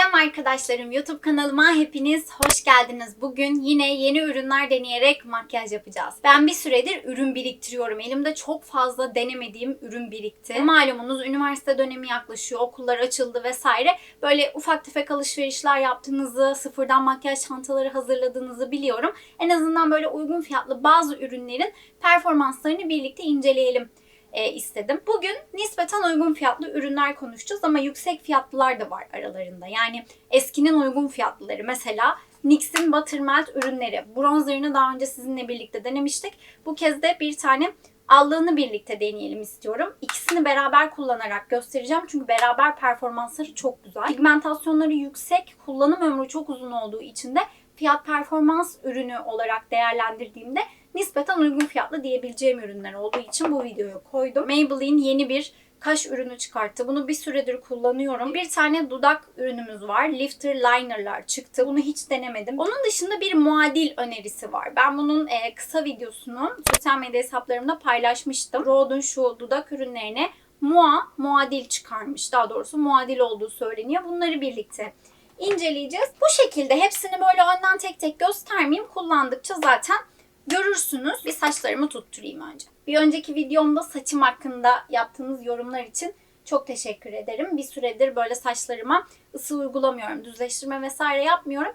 Selam arkadaşlarım. YouTube kanalıma hepiniz hoş geldiniz. Bugün yine yeni ürünler deneyerek makyaj yapacağız. Ben bir süredir ürün biriktiriyorum. Elimde çok fazla denemediğim ürün birikti. Malumunuz üniversite dönemi yaklaşıyor, okullar açıldı vesaire. Böyle ufak tefek alışverişler yaptığınızı, sıfırdan makyaj çantaları hazırladığınızı biliyorum. En azından böyle uygun fiyatlı bazı ürünlerin performanslarını birlikte inceleyelim e, istedim. Bugün nispeten uygun fiyatlı ürünler konuşacağız ama yüksek fiyatlılar da var aralarında. Yani eskinin uygun fiyatlıları mesela NYX'in Buttermelt ürünleri. Bronzerını daha önce sizinle birlikte denemiştik. Bu kez de bir tane allığını birlikte deneyelim istiyorum. İkisini beraber kullanarak göstereceğim. Çünkü beraber performansları çok güzel. Pigmentasyonları yüksek, kullanım ömrü çok uzun olduğu için de fiyat performans ürünü olarak değerlendirdiğimde nispeten uygun fiyatlı diyebileceğim ürünler olduğu için bu videoyu koydum. Maybelline yeni bir kaş ürünü çıkarttı. Bunu bir süredir kullanıyorum. Bir tane dudak ürünümüz var. Lifter Liner'lar çıktı. Bunu hiç denemedim. Onun dışında bir muadil önerisi var. Ben bunun e, kısa videosunu sosyal medya hesaplarımda paylaşmıştım. Rode'un şu dudak ürünlerine mua, muadil çıkarmış. Daha doğrusu muadil olduğu söyleniyor. Bunları birlikte inceleyeceğiz. Bu şekilde hepsini böyle önden tek tek göstermeyeyim. Kullandıkça zaten görürsünüz. Bir saçlarımı tutturayım önce. Bir önceki videomda saçım hakkında yaptığınız yorumlar için çok teşekkür ederim. Bir süredir böyle saçlarıma ısı uygulamıyorum. Düzleştirme vesaire yapmıyorum.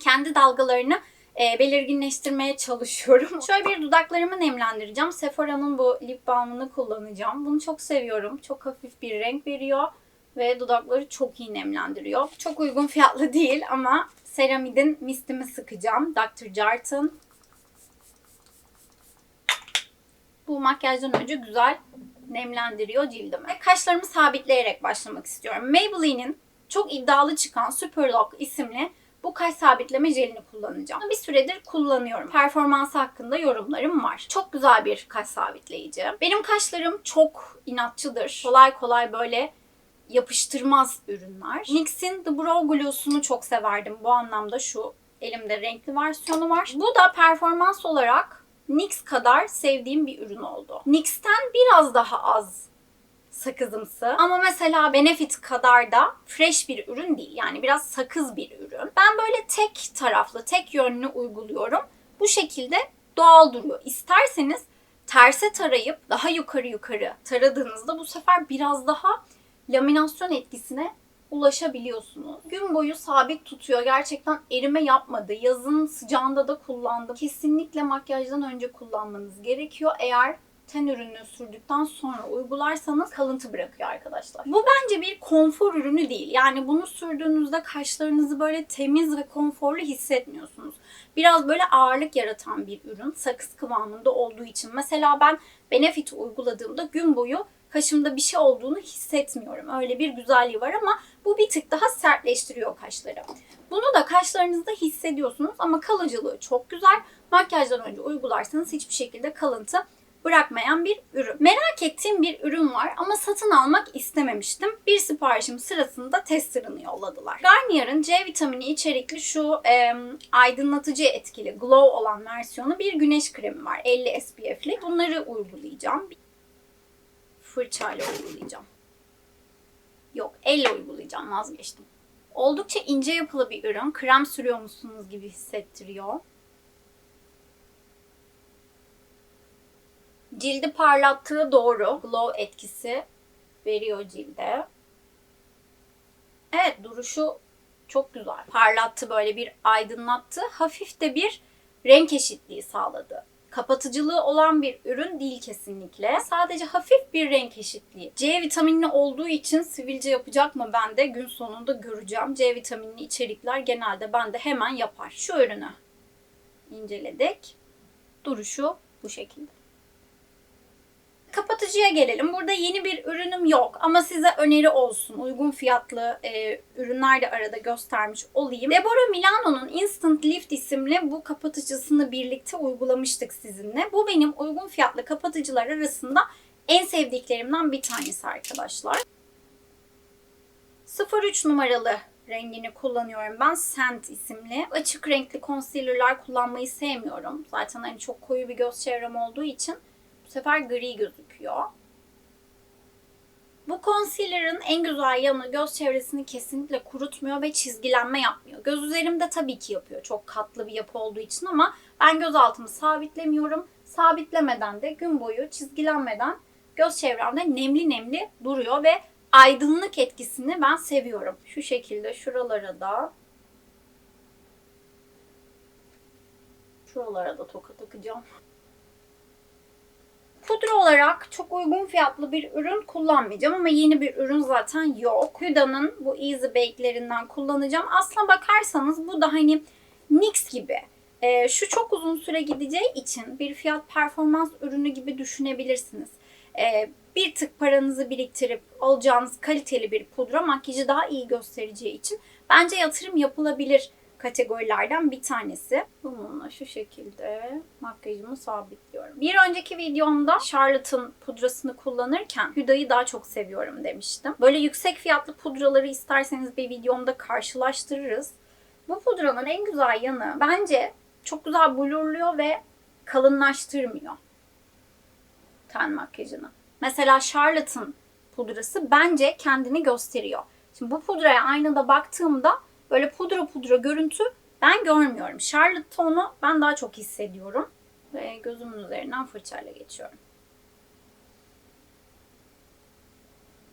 Kendi dalgalarını e, belirginleştirmeye çalışıyorum. Şöyle bir dudaklarımı nemlendireceğim. Sephora'nın bu lip balmını kullanacağım. Bunu çok seviyorum. Çok hafif bir renk veriyor ve dudakları çok iyi nemlendiriyor. Çok uygun fiyatlı değil ama Ceramid'in mistimi sıkacağım. Dr. Jarton. Bu makyajdan önce güzel nemlendiriyor cildimi. Kaşlarımı sabitleyerek başlamak istiyorum. Maybelline'in çok iddialı çıkan Superlock isimli bu kaş sabitleme jelini kullanacağım. Bir süredir kullanıyorum. Performansı hakkında yorumlarım var. Çok güzel bir kaş sabitleyici. Benim kaşlarım çok inatçıdır. Kolay kolay böyle yapıştırmaz ürünler. NYX'in The Brow Gloss'unu çok severdim. Bu anlamda şu elimde renkli versiyonu var. Bu da performans olarak NYX kadar sevdiğim bir ürün oldu. NYX'ten biraz daha az sakızımsı ama mesela Benefit kadar da fresh bir ürün değil. Yani biraz sakız bir ürün. Ben böyle tek taraflı, tek yönlü uyguluyorum. Bu şekilde doğal duruyor. İsterseniz terse tarayıp daha yukarı yukarı taradığınızda bu sefer biraz daha laminasyon etkisine ulaşabiliyorsunuz. Gün boyu sabit tutuyor. Gerçekten erime yapmadı. Yazın sıcağında da kullandım. Kesinlikle makyajdan önce kullanmanız gerekiyor. Eğer ten ürünü sürdükten sonra uygularsanız kalıntı bırakıyor arkadaşlar. Bu bence bir konfor ürünü değil. Yani bunu sürdüğünüzde kaşlarınızı böyle temiz ve konforlu hissetmiyorsunuz. Biraz böyle ağırlık yaratan bir ürün. Sakız kıvamında olduğu için. Mesela ben Benefit uyguladığımda gün boyu kaşımda bir şey olduğunu hissetmiyorum. Öyle bir güzelliği var ama bu bir tık daha sertleştiriyor kaşları. Bunu da kaşlarınızda hissediyorsunuz ama kalıcılığı çok güzel. Makyajdan önce uygularsanız hiçbir şekilde kalıntı bırakmayan bir ürün. Merak ettiğim bir ürün var ama satın almak istememiştim. Bir siparişim sırasında testerını yolladılar. Garnier'ın C vitamini içerikli şu e, aydınlatıcı etkili glow olan versiyonu bir güneş kremi var. 50 SPF'li. Bunları uygulayacağım fırçayla uygulayacağım. Yok elle uygulayacağım vazgeçtim. Oldukça ince yapılı bir ürün. Krem sürüyormuşsunuz gibi hissettiriyor. Cildi parlattığı doğru. Glow etkisi veriyor cilde. Evet duruşu çok güzel. Parlattı böyle bir aydınlattı. Hafif de bir renk eşitliği sağladı kapatıcılığı olan bir ürün değil kesinlikle. Sadece hafif bir renk eşitliği. C vitaminli olduğu için sivilce yapacak mı ben de gün sonunda göreceğim. C vitaminli içerikler genelde bende hemen yapar. Şu ürünü inceledik. Duruşu bu şekilde. Kapatıcıya gelelim. Burada yeni bir ürünüm yok ama size öneri olsun. Uygun fiyatlı e, ürünler de arada göstermiş olayım. Deborah Milano'nun Instant Lift isimli bu kapatıcısını birlikte uygulamıştık sizinle. Bu benim uygun fiyatlı kapatıcılar arasında en sevdiklerimden bir tanesi arkadaşlar. 03 numaralı rengini kullanıyorum ben. Scent isimli. Açık renkli concealer'lar kullanmayı sevmiyorum. Zaten hani çok koyu bir göz çevrem olduğu için sefer gri gözüküyor. Bu concealer'ın en güzel yanı göz çevresini kesinlikle kurutmuyor ve çizgilenme yapmıyor. Göz üzerimde tabii ki yapıyor çok katlı bir yapı olduğu için ama ben göz altımı sabitlemiyorum. Sabitlemeden de gün boyu çizgilenmeden göz çevremde nemli nemli duruyor ve aydınlık etkisini ben seviyorum. Şu şekilde şuralara da şuralara da toka takacağım. Pudra olarak çok uygun fiyatlı bir ürün kullanmayacağım ama yeni bir ürün zaten yok. Huda'nın bu Easy Bake'lerinden kullanacağım. Aslına bakarsanız bu da hani NYX gibi. Ee, şu çok uzun süre gideceği için bir fiyat performans ürünü gibi düşünebilirsiniz. Ee, bir tık paranızı biriktirip alacağınız kaliteli bir pudra makyajı daha iyi göstereceği için bence yatırım yapılabilir kategorilerden bir tanesi. Bununla şu şekilde makyajımı sabitliyorum. Bir önceki videomda Charlotte'ın pudrasını kullanırken Huda'yı daha çok seviyorum demiştim. Böyle yüksek fiyatlı pudraları isterseniz bir videomda karşılaştırırız. Bu pudranın en güzel yanı bence çok güzel blurluyor ve kalınlaştırmıyor ten makyajını. Mesela Charlotte'ın pudrası bence kendini gösteriyor. Şimdi bu pudraya aynada baktığımda böyle pudra pudra görüntü ben görmüyorum. Charlotte onu ben daha çok hissediyorum. Ve gözümün üzerinden fırçayla geçiyorum.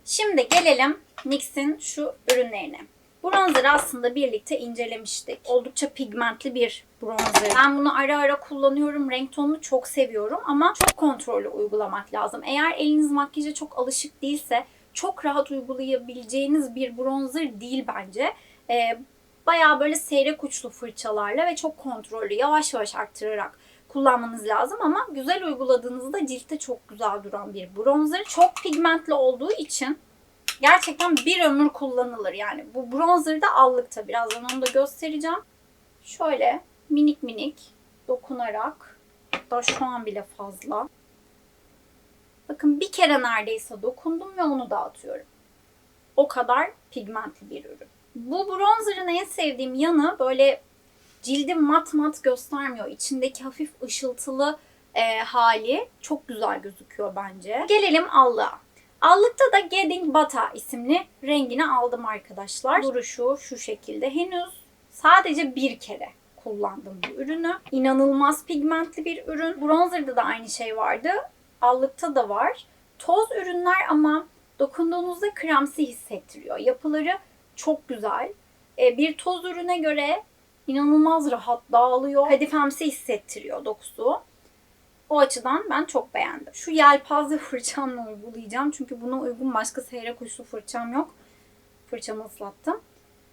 Şimdi gelelim NYX'in şu ürünlerine. Bronzer'ı aslında birlikte incelemiştik. Oldukça pigmentli bir bronzer. Ben bunu ara ara kullanıyorum. Renk tonunu çok seviyorum ama çok kontrollü uygulamak lazım. Eğer eliniz makyaja çok alışık değilse çok rahat uygulayabileceğiniz bir bronzer değil bence. Ee, bayağı böyle seyrek uçlu fırçalarla ve çok kontrollü, yavaş yavaş arttırarak kullanmanız lazım ama güzel uyguladığınızda ciltte çok güzel duran bir bronzer. Çok pigmentli olduğu için gerçekten bir ömür kullanılır. Yani bu bronzer da allıkta. Birazdan onu da göstereceğim. Şöyle minik minik dokunarak hatta şu an bile fazla. Bakın bir kere neredeyse dokundum ve onu dağıtıyorum. O kadar pigmentli bir ürün. Bu bronzer'ın en sevdiğim yanı böyle cildi mat mat göstermiyor. İçindeki hafif ışıltılı e, hali çok güzel gözüküyor bence. Gelelim allığa. Allıkta da Getting Bata isimli rengini aldım arkadaşlar. Duruşu şu şekilde. Henüz sadece bir kere kullandım bu ürünü. İnanılmaz pigmentli bir ürün. Bronzer'da da aynı şey vardı. Allıkta da var. Toz ürünler ama dokunduğunuzda kremsi hissettiriyor. Yapıları çok güzel. E, bir toz ürüne göre inanılmaz rahat dağılıyor. Kadifemsi hissettiriyor dokusu. O açıdan ben çok beğendim. Şu yelpaze fırçamla uygulayacağım. Çünkü buna uygun başka seyrek uçlu fırçam yok. Fırçamı ıslattım.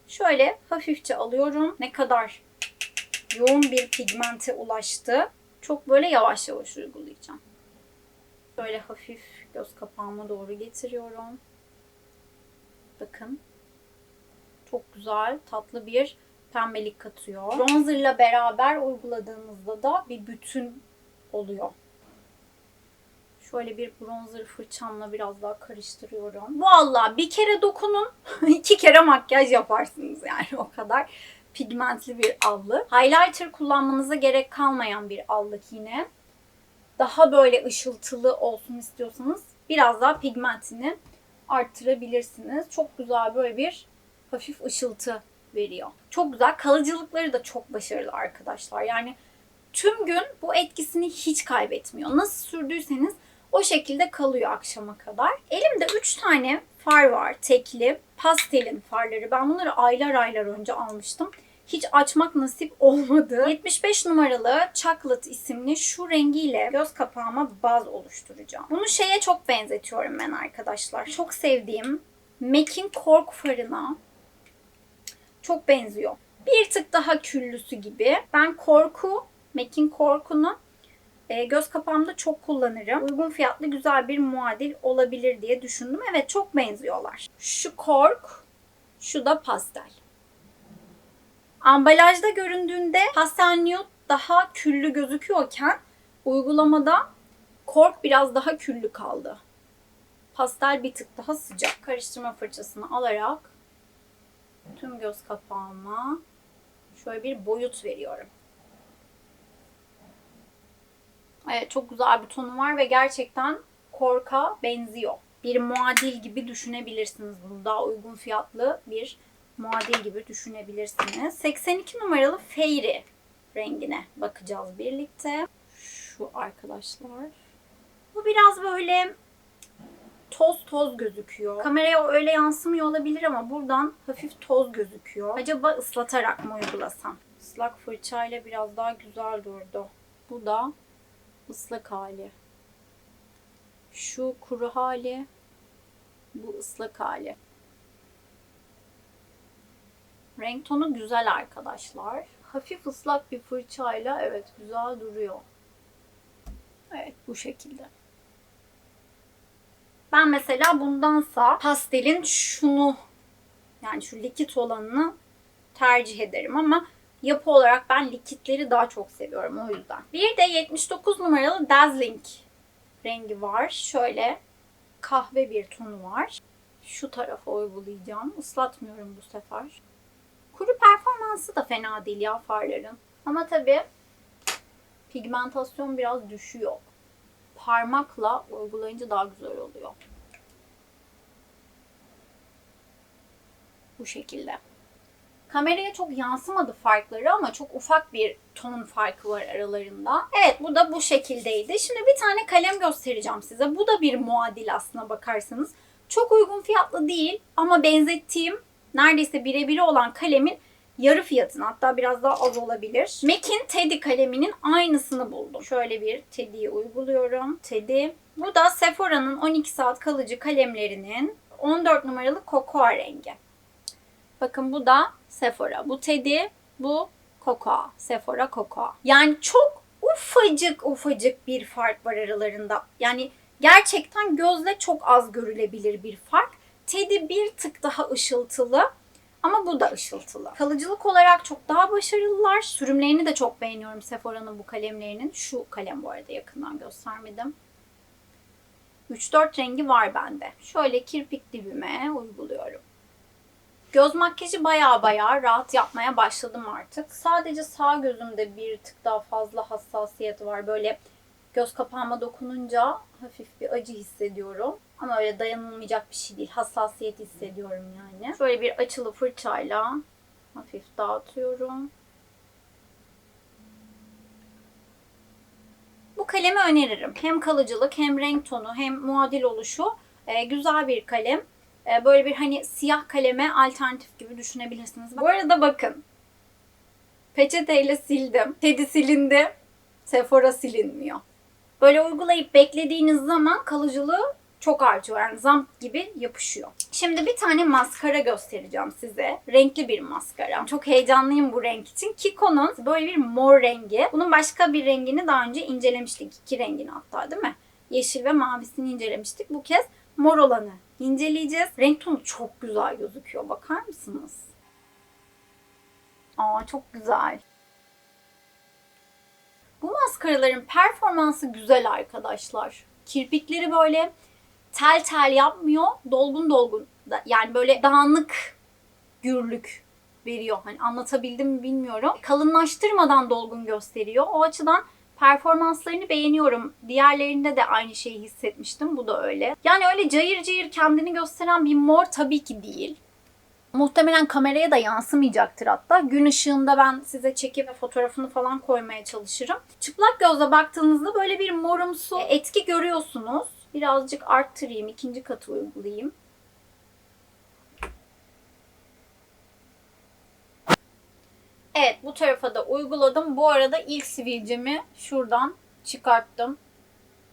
Şöyle hafifçe alıyorum. Ne kadar yoğun bir pigmente ulaştı. Çok böyle yavaş yavaş uygulayacağım. Böyle hafif göz kapağıma doğru getiriyorum. Bakın. Çok güzel, tatlı bir pembelik katıyor. Bronzerla beraber uyguladığımızda da bir bütün oluyor. Şöyle bir bronzer fırçamla biraz daha karıştırıyorum. Vallahi bir kere dokunun, iki kere makyaj yaparsınız yani o kadar pigmentli bir allık. Highlighter kullanmanıza gerek kalmayan bir allık yine. Daha böyle ışıltılı olsun istiyorsanız biraz daha pigmentini arttırabilirsiniz. Çok güzel böyle bir hafif ışıltı veriyor. Çok güzel. Kalıcılıkları da çok başarılı arkadaşlar. Yani tüm gün bu etkisini hiç kaybetmiyor. Nasıl sürdüyseniz o şekilde kalıyor akşama kadar. Elimde 3 tane far var. Tekli. Pastelin farları. Ben bunları aylar aylar önce almıştım. Hiç açmak nasip olmadı. 75 numaralı Chocolate isimli şu rengiyle göz kapağıma baz oluşturacağım. Bunu şeye çok benzetiyorum ben arkadaşlar. Çok sevdiğim MAC'in Cork farına çok benziyor. Bir tık daha küllüsü gibi. Ben korku, MAC'in korkunu e, göz kapağımda çok kullanırım. Uygun fiyatlı güzel bir muadil olabilir diye düşündüm. Evet çok benziyorlar. Şu kork, şu da pastel. Ambalajda göründüğünde pastel nude daha küllü gözüküyorken uygulamada kork biraz daha küllü kaldı. Pastel bir tık daha sıcak. Karıştırma fırçasını alarak tüm göz kapağıma şöyle bir boyut veriyorum. Evet çok güzel bir tonu var ve gerçekten korka benziyor. bir muadil gibi düşünebilirsiniz bunu. Daha uygun fiyatlı bir muadil gibi düşünebilirsiniz. 82 numaralı Fairy rengine bakacağız birlikte. Şu arkadaşlar. Bu biraz böyle toz toz gözüküyor. Kameraya öyle yansımıyor olabilir ama buradan hafif toz gözüküyor. Acaba ıslatarak mı uygulasam? Islak fırçayla biraz daha güzel durdu. Bu da ıslak hali. Şu kuru hali. Bu ıslak hali. Renk tonu güzel arkadaşlar. Hafif ıslak bir fırçayla evet güzel duruyor. Evet bu şekilde. Ben mesela bundansa pastelin şunu yani şu likit olanını tercih ederim ama yapı olarak ben likitleri daha çok seviyorum o yüzden. Bir de 79 numaralı Dazzling rengi var. Şöyle kahve bir tonu var. Şu tarafa uygulayacağım. Islatmıyorum bu sefer. Kuru performansı da fena değil ya farların. Ama tabii pigmentasyon biraz düşüyor. Parmakla uygulayınca daha güzel oluyor. Bu şekilde. Kameraya çok yansımadı farkları ama çok ufak bir ton farkı var aralarında. Evet bu da bu şekildeydi. Şimdi bir tane kalem göstereceğim size. Bu da bir muadil aslına bakarsanız. Çok uygun fiyatlı değil ama benzettiğim neredeyse birebiri olan kalemin yarı fiyatına hatta biraz daha az olabilir. MAC'in Teddy kaleminin aynısını buldum. Şöyle bir Teddy'yi uyguluyorum. Teddy. Bu da Sephora'nın 12 saat kalıcı kalemlerinin 14 numaralı Cocoa rengi. Bakın bu da Sephora. Bu Teddy, bu Cocoa. Sephora Cocoa. Yani çok ufacık ufacık bir fark var aralarında. Yani gerçekten gözle çok az görülebilir bir fark. Teddy bir tık daha ışıltılı ama bu da ışıltılı. Kalıcılık olarak çok daha başarılılar. Sürümlerini de çok beğeniyorum Sephora'nın bu kalemlerinin. Şu kalem bu arada yakından göstermedim. 3-4 rengi var bende. Şöyle kirpik dibime uyguluyorum. Göz makyajı baya baya rahat yapmaya başladım artık. Sadece sağ gözümde bir tık daha fazla hassasiyet var. Böyle göz kapağıma dokununca hafif bir acı hissediyorum. Ama öyle dayanılmayacak bir şey değil. Hassasiyet hissediyorum yani. Şöyle bir açılı fırçayla hafif dağıtıyorum. Bu kalemi öneririm. Hem kalıcılık hem renk tonu hem muadil oluşu e, güzel bir kalem. E, böyle bir hani siyah kaleme alternatif gibi düşünebilirsiniz. Bu arada bakın. Peçeteyle sildim. Teddy silindi. Sephora silinmiyor. Böyle uygulayıp beklediğiniz zaman kalıcılığı çok artıyor. Yani zamp gibi yapışıyor. Şimdi bir tane maskara göstereceğim size. Renkli bir maskara. Çok heyecanlıyım bu renk için. Kiko'nun böyle bir mor rengi. Bunun başka bir rengini daha önce incelemiştik. İki rengini hatta değil mi? Yeşil ve mavisini incelemiştik. Bu kez mor olanı inceleyeceğiz. Renk tonu çok güzel gözüküyor. Bakar mısınız? Aa çok güzel. Bu maskaraların performansı güzel arkadaşlar. Kirpikleri böyle tel tel yapmıyor. Dolgun dolgun. Yani böyle dağınık gürlük veriyor. Hani anlatabildim mi bilmiyorum. Kalınlaştırmadan dolgun gösteriyor. O açıdan performanslarını beğeniyorum. Diğerlerinde de aynı şeyi hissetmiştim. Bu da öyle. Yani öyle cayır cayır kendini gösteren bir mor tabii ki değil. Muhtemelen kameraya da yansımayacaktır hatta. Gün ışığında ben size çekip fotoğrafını falan koymaya çalışırım. Çıplak gözle baktığınızda böyle bir morumsu etki görüyorsunuz. Birazcık arttırayım, ikinci katı uygulayayım. Evet bu tarafa da uyguladım. Bu arada ilk sivilcemi şuradan çıkarttım.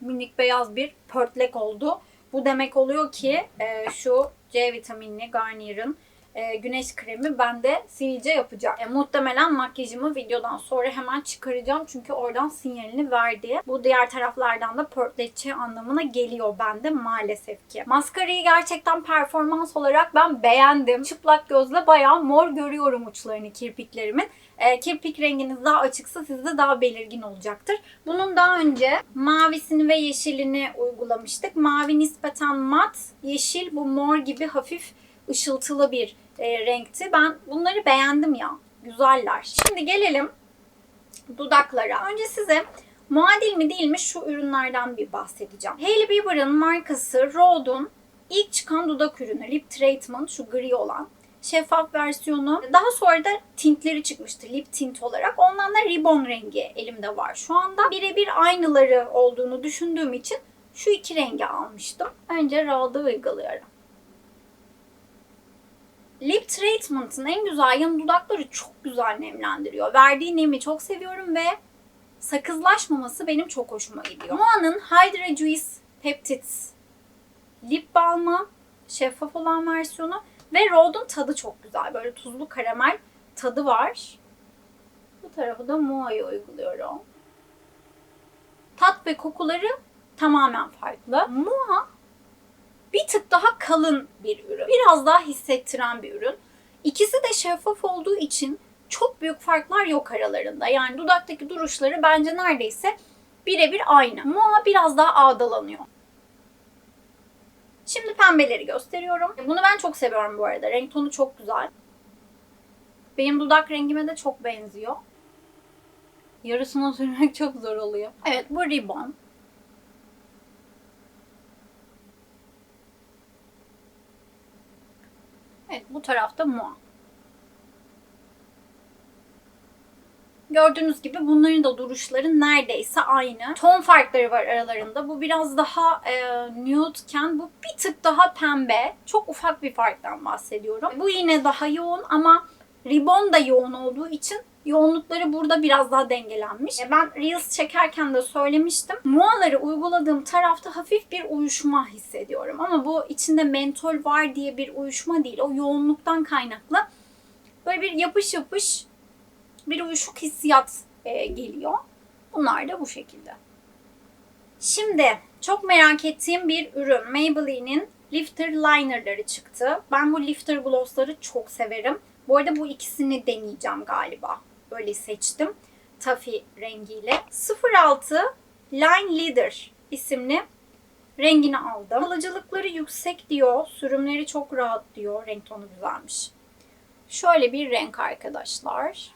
Minik beyaz bir pörtlek oldu. Bu demek oluyor ki e, şu C vitaminli Garnier'ın e, güneş kremi bende sivilce yapacak. E, muhtemelen makyajımı videodan sonra hemen çıkaracağım. Çünkü oradan sinyalini verdi. Bu diğer taraflardan da pörtleteceği anlamına geliyor bende maalesef ki. Maskarayı gerçekten performans olarak ben beğendim. Çıplak gözle bayağı mor görüyorum uçlarını kirpiklerimin. E, kirpik renginiz daha açıksa sizde daha belirgin olacaktır. Bunun daha önce mavisini ve yeşilini uygulamıştık. Mavi nispeten mat, yeşil bu mor gibi hafif ışıltılı bir e, renkti. Ben bunları beğendim ya. Güzeller. Şimdi gelelim dudaklara. Önce size Muadil mi değil mi şu ürünlerden bir bahsedeceğim. Hailey Bieber'ın markası Rhode'un ilk çıkan dudak ürünü Lip Treatment şu gri olan şeffaf versiyonu. Daha sonra da tintleri çıkmıştı lip tint olarak. Ondan da ribbon rengi elimde var şu anda. Birebir aynıları olduğunu düşündüğüm için şu iki rengi almıştım. Önce Rhode'u uyguluyorum. Lip Treatment'ın en güzel yanı dudakları çok güzel nemlendiriyor. Verdiği nemi çok seviyorum ve sakızlaşmaması benim çok hoşuma gidiyor. Moa'nın Hydra Juice Peptides lip balmı, şeffaf olan versiyonu ve Rhode'un tadı çok güzel. Böyle tuzlu karamel tadı var. Bu tarafı da Moa'yı uyguluyorum. Tat ve kokuları tamamen farklı. Moa bir tık daha kalın bir ürün. Biraz daha hissettiren bir ürün. İkisi de şeffaf olduğu için çok büyük farklar yok aralarında. Yani dudaktaki duruşları bence neredeyse birebir aynı. Moa biraz daha ağdalanıyor. Şimdi pembeleri gösteriyorum. Bunu ben çok seviyorum bu arada. Renk tonu çok güzel. Benim dudak rengime de çok benziyor. Yarısına sürmek çok zor oluyor. Evet bu ribbon. Evet bu tarafta Moa. Gördüğünüz gibi bunların da duruşları neredeyse aynı. Ton farkları var aralarında. Bu biraz daha e, nude'ken bu bir tık daha pembe. Çok ufak bir farktan bahsediyorum. Bu yine daha yoğun ama ribbon da yoğun olduğu için yoğunlukları burada biraz daha dengelenmiş. E, Ben Reels çekerken de söylemiştim. Muaları uyguladığım tarafta hafif bir uyuşma hissediyorum. Ama bu içinde mentol var diye bir uyuşma değil. O yoğunluktan kaynaklı. Böyle bir yapış yapış bir uyuşuk hissiyat e, geliyor. Bunlar da bu şekilde. Şimdi çok merak ettiğim bir ürün. Maybelline'in Lifter Liner'ları çıktı. Ben bu Lifter Gloss'ları çok severim. Bu arada bu ikisini deneyeceğim galiba. Böyle seçtim. Taffy rengiyle. 06 Line Leader isimli rengini aldım. Kalıcılıkları yüksek diyor. Sürümleri çok rahat diyor. Renk tonu güzelmiş. Şöyle bir renk arkadaşlar.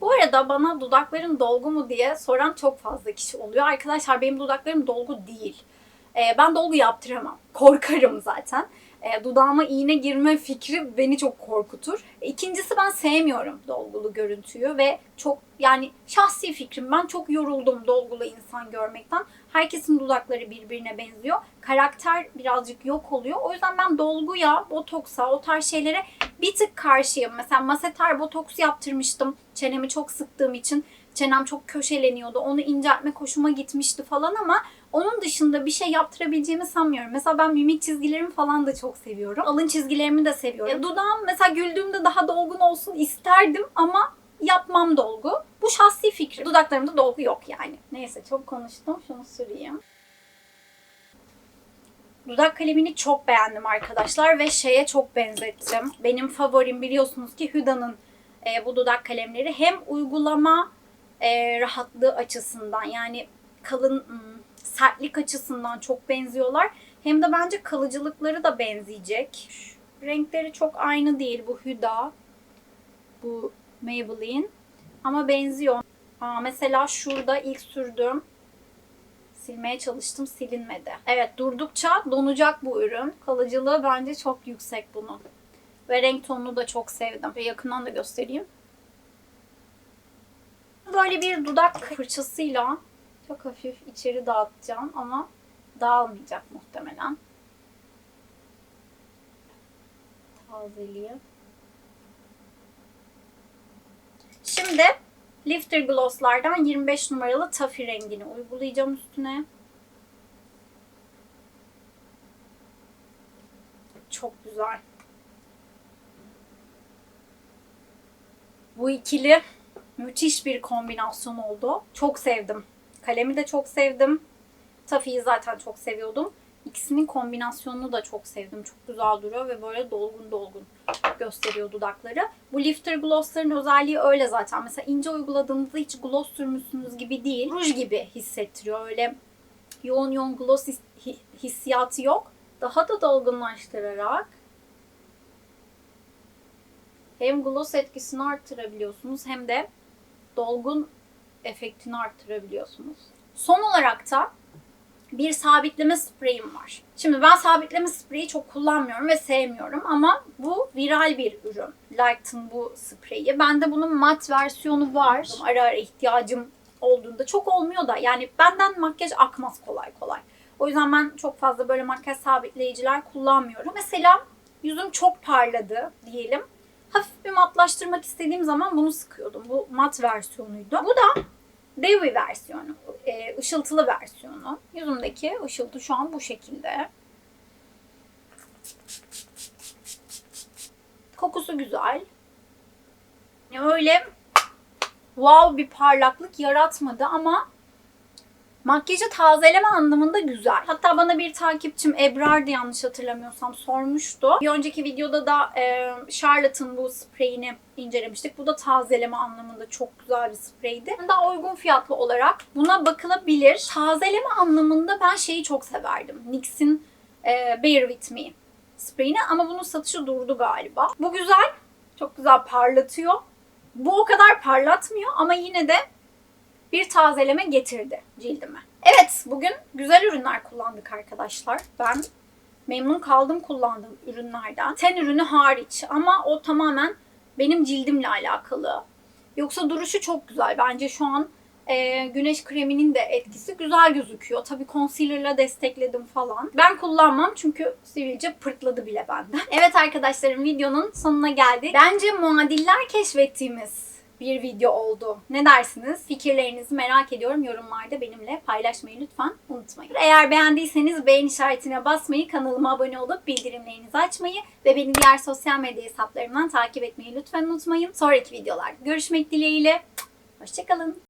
Bu arada bana dudakların dolgu mu diye soran çok fazla kişi oluyor. Arkadaşlar benim dudaklarım dolgu değil. Ee, ben dolgu yaptıramam. Korkarım zaten. Ee, dudağıma iğne girme fikri beni çok korkutur. İkincisi ben sevmiyorum dolgulu görüntüyü ve çok yani şahsi fikrim ben çok yoruldum dolgulu insan görmekten. Herkesin dudakları birbirine benziyor. Karakter birazcık yok oluyor. O yüzden ben dolguya, botoksa, o tarz şeylere bir tık karşıyım. Mesela maseter botoks yaptırmıştım. Çenemi çok sıktığım için çenem çok köşeleniyordu. Onu inceltmek hoşuma gitmişti falan ama onun dışında bir şey yaptırabileceğimi sanmıyorum. Mesela ben mimik çizgilerimi falan da çok seviyorum. Alın çizgilerimi de seviyorum. Dudağım mesela güldüğümde daha dolgun olsun isterdim ama yapmam dolgu. Bu şahsi fikrim. Dudaklarımda dolgu yok yani. Neyse çok konuştum. Şunu süreyim. Dudak kalemini çok beğendim arkadaşlar ve şeye çok benzettim. Benim favorim biliyorsunuz ki Huda'nın e, bu dudak kalemleri hem uygulama e, rahatlığı açısından yani kalın sertlik açısından çok benziyorlar. Hem de bence kalıcılıkları da benzeyecek. Renkleri çok aynı değil. Bu Huda, bu Maybelline ama benziyor. Aa, mesela şurada ilk sürdüğüm silmeye çalıştım silinmedi. Evet durdukça donacak bu ürün. Kalıcılığı bence çok yüksek bunun. Ve renk tonunu da çok sevdim. Ve yakından da göstereyim. Böyle bir dudak fırçasıyla çok hafif içeri dağıtacağım ama dağılmayacak muhtemelen. Tazeleyeyim. Şimdi Lifter Gloss'lardan 25 numaralı Taffy rengini uygulayacağım üstüne. Çok güzel. Bu ikili müthiş bir kombinasyon oldu. Çok sevdim. Kalemi de çok sevdim. Taffy'yi zaten çok seviyordum. İkisinin kombinasyonunu da çok sevdim. Çok güzel duruyor ve böyle dolgun dolgun gösteriyor dudakları. Bu lifter glossların özelliği öyle zaten. Mesela ince uyguladığınızda hiç gloss sürmüşsünüz gibi değil. Ruj gibi hissettiriyor. Öyle yoğun yoğun gloss his- hissiyatı yok. Daha da dolgunlaştırarak hem gloss etkisini arttırabiliyorsunuz hem de dolgun efektini arttırabiliyorsunuz. Son olarak da bir sabitleme spreyim var. Şimdi ben sabitleme spreyi çok kullanmıyorum ve sevmiyorum ama bu viral bir ürün. Light'ın bu spreyi. Bende bunun mat versiyonu var. Ara ara ihtiyacım olduğunda çok olmuyor da yani benden makyaj akmaz kolay kolay. O yüzden ben çok fazla böyle makyaj sabitleyiciler kullanmıyorum. Mesela yüzüm çok parladı diyelim. Hafif bir matlaştırmak istediğim zaman bunu sıkıyordum. Bu mat versiyonuydu. Bu da Dewy versiyonu, e, ışıltılı versiyonu. Yüzümdeki ışıltı şu an bu şekilde. Kokusu güzel. Öyle wow bir parlaklık yaratmadı ama makyajı tazeleme anlamında güzel. Hatta bana bir takipçim Ebrar'dı yanlış hatırlamıyorsam sormuştu. Bir önceki videoda da e, Charlotte'ın bu spreyini incelemiştik. Bu da tazeleme anlamında çok güzel bir spreydi. Daha uygun fiyatlı olarak buna bakılabilir. Tazeleme anlamında ben şeyi çok severdim. NYX'in e, Bear With Me spreyini ama bunun satışı durdu galiba. Bu güzel. Çok güzel parlatıyor. Bu o kadar parlatmıyor ama yine de bir tazeleme getirdi cildime. Evet, bugün güzel ürünler kullandık arkadaşlar. Ben memnun kaldım kullandığım ürünlerden. Ten ürünü hariç ama o tamamen benim cildimle alakalı. Yoksa duruşu çok güzel. Bence şu an e, güneş kreminin de etkisi güzel gözüküyor. Tabii concealer'la destekledim falan. Ben kullanmam çünkü sivilce pırtladı bile benden. Evet arkadaşlarım videonun sonuna geldik. Bence muadiller keşfettiğimiz bir video oldu. Ne dersiniz? Fikirlerinizi merak ediyorum. Yorumlarda benimle paylaşmayı lütfen unutmayın. Eğer beğendiyseniz beğen işaretine basmayı, kanalıma abone olup bildirimlerinizi açmayı ve beni diğer sosyal medya hesaplarımdan takip etmeyi lütfen unutmayın. Sonraki videolarda görüşmek dileğiyle. Hoşçakalın.